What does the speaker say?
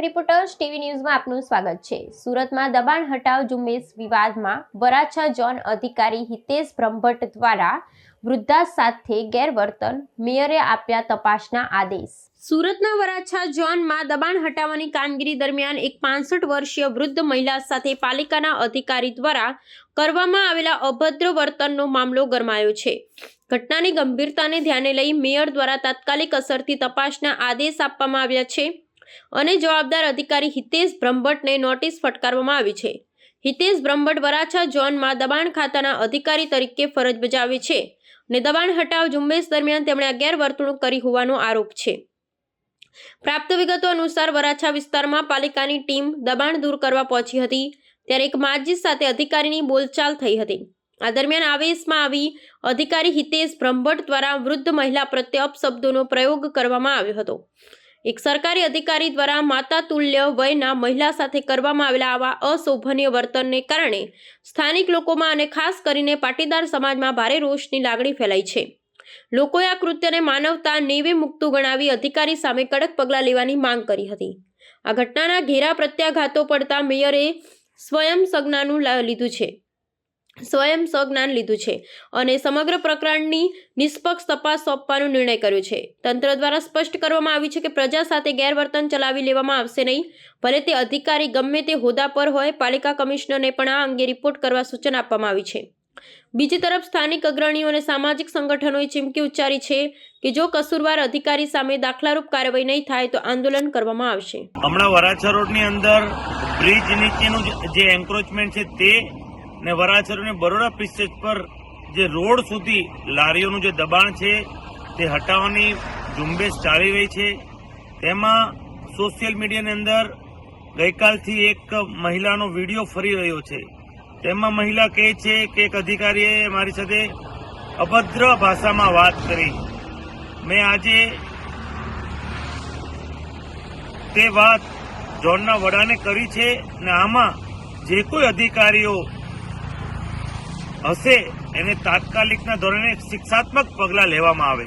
Reporters TV ન્યૂઝમાં આપનું સ્વાગત છે. સુરતમાં દબાણ હટાવ ઝુંબેશ વિવાદમાં વરાછા ઝોન અધિકારી હિતેશ બ્રહ્મભટ્ટ દ્વારા વૃદ્ધા સાથે ગેરવર્તન, મેયરે આપ્યા તપાસના આદેશ. સુરતના વરાછા ઝોનમાં દબાણ હટાવવાની કામગીરી દરમિયાન એક પાંસઠ વર્ષીય વૃદ્ધ મહિલા સાથે પાલિકાના અધિકારી દ્વારા કરવામાં આવેલા અભદ્ર વર્તનનો મામલો ગરમાયો છે. ઘટનાની ગંભીરતાને ધ્યાને લઈ મેયર દ્વારા તાત્કાલિક અસરથી તપાસના આદેશ આપવામાં આવ્યા છે. અને જવાબદાર અધિકારી હિતેશ બ્રહ્મભટ્ટને નોટિસ ફટકારવામાં આવી છે. હિતેશ બ્રહ્મભટ્ટ વરાછા ઝોનમાં દબાણ ખાતાના અધિકારી તરીકે ફરજ બજાવે છે અને દબાણ હટાવ ઝુંબેશ દરમિયાન તેમણે આ ગેરવર્તણૂક કરી હોવાનો આરોપ છે. પ્રાપ્ત વિગતો અનુસાર વરાછા વિસ્તારમાં પાલિકાની ટીમ દબાણ દૂર કરવા પહોંચી હતી, ત્યારે એક માજી સાથે અધિકારીની બોલચાલ થઈ હતી. આ દરમિયાન આવેશમાં આવી અધિકારી હિતેશ બ્રહ્મભટ્ટ દ્વારા વૃદ્ધ મહિલા પ્રત્યે અપશબ્દોનો પ્રયોગ કરવામાં આવ્યો હતો. એક સરકારી અધિકારી દ્વારા માતા તુલ્ય વયના મહિલા સાથે કરવામાં આવેલા આવા અશોભનીય વર્તનને કારણે સ્થાનિક લોકોમાં અને ખાસ કરીને પાટીદાર સમાજમાં ભારે રોષની લાગણી ફેલાઈ છે. લોકોએ આ કૃત્યને માનવતા નેવે મુક્તું ગણાવી અધિકારી સામે કડક પગલાં લેવાની માંગ કરી હતી. આ ઘટનાના ઘેરા પ્રત્યાઘાતો પડતા મેયરે સ્વયં સંજ્ઞાનું લીધું છે. સ્વયં સંજ્ઞાન લીધું છે અને સમગ્ર પ્રકરણની નિષ્પક્ષ તપાસ સોંપવાનો નિર્ણય કર્યો છે. તંત્ર દ્વારા સ્પષ્ટ કરવામાં આવ્યું છે કે પ્રજા સાથે ગેરવર્તન ચલાવી લેવામાં આવશે નહીં, ભલે તે અધિકારી ગમે તે હોદ્દા પર હોય, પાલિકા કમિશનરને પણ આ અંગે રિપોર્ટ કરવા સૂચન આપવામાં આવી છે. બીજી તરફ, સ્થાનિક અગ્રણીઓ અને સામાજિક સંગઠનોએ ચીમકી ઉચ્ચારી છે કે જો કસૂરવાર અધિકારી સામે દાખલારૂપ કાર્યવાહી નહીં થાય તો આંદોલન કરવામાં આવશે. હમણાં વરાછા રોડની અંદર બ્રિજ નીચેનું જે- એન્ક્રોચમેન્ટ છે તે ને વરાછરોને બરોડા પિસ્ટેજ પર જે રોડ સુધી લારીઓનું જે દબાણ છે, તે હટાવવાની ઝુંબેશ ચાલી રહી છે. તેમાં સોશિયલ મીડિયાની અંદર ગઈકાલથી એક મહિલાનો વીડિયો ફરી રહ્યો છે. તેમાં મહિલા કહે છે કે એક અધિકારીએ મારી સાથે અભદ્ર ભાષામાં વાત કરી. મેં આજે તે વાત ઝોનના વડાને કરી છે ને આમાં જે કોઈ અધિકારીઓ હશે. એને તાત્કાલિકના ધોરણે શિક્ષાત્મક પગલાં લેવામાં આવે.